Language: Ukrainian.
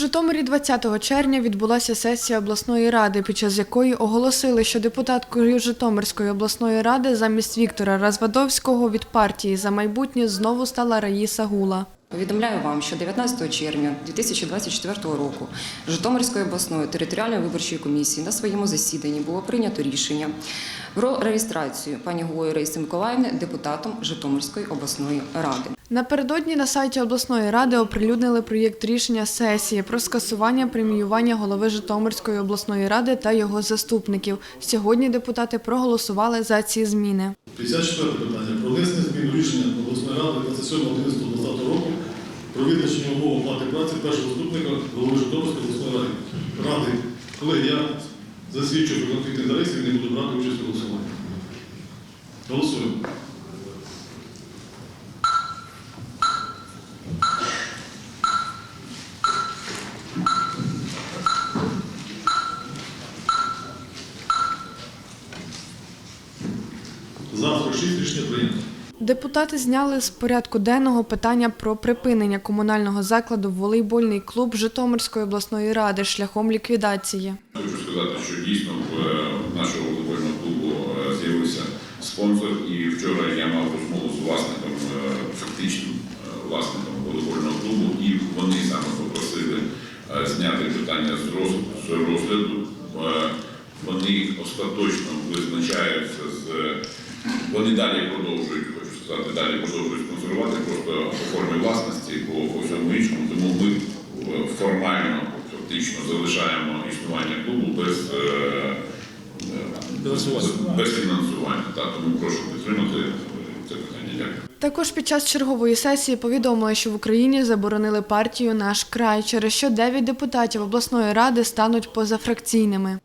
Житомирі 20 червня відбулася сесія обласної ради, під час якої оголосили, що депутаткою Житомирської обласної ради замість Віктора Развадовського від партії за майбутнє знову стала Раїса Гула. Повідомляю вам, що 19 червня 2024 року Житомирської обласної територіальної виборчої комісії на своєму засіданні було прийнято рішення про реєстрацію пані Гулої Раїси Миколаївни депутатом Житомирської обласної ради. Напередодні на сайті обласної ради оприлюднили проєкт рішення сесії про скасування преміювання голови Житомирської обласної ради та його заступників. Сьогодні депутати проголосували за ці зміни. 54 питання. Про внесення змін рішення обласної ради 27.11.2020 року про визначення умов оплати праці першого заступника голови Житомирської обласної ради. Ради. Колеги, я засвідчую про конфлікт інтересів і не буду брати участь у голосуванні. Голосуємо. За 46 рішення прийнято. Депутати зняли з порядку денного питання про припинення комунального закладу волейбольний клуб Житомирської обласної ради шляхом ліквідації. Хочу сказати, що дійсно в е, нашого волейбольного клубу е, з'явився спонсор, і вчора я мав розмову з власником, е, фактичним власником волейбольного клубу, і вони саме попросили зняти питання з розгляду. Вони остаточно визначаються з вони далі продовжують, сказати, далі продовжують спонсорувати просто по формі власності, по, по всьому іншому. Тому ми е, формально, фактично залишаємо існування клубу без, е, е, без фінансування. Так, тому прошу підтримати це питання. Дякую. Також під час чергової сесії повідомили, що в Україні заборонили партію Наш край, через що 9 депутатів обласної ради стануть позафракційними.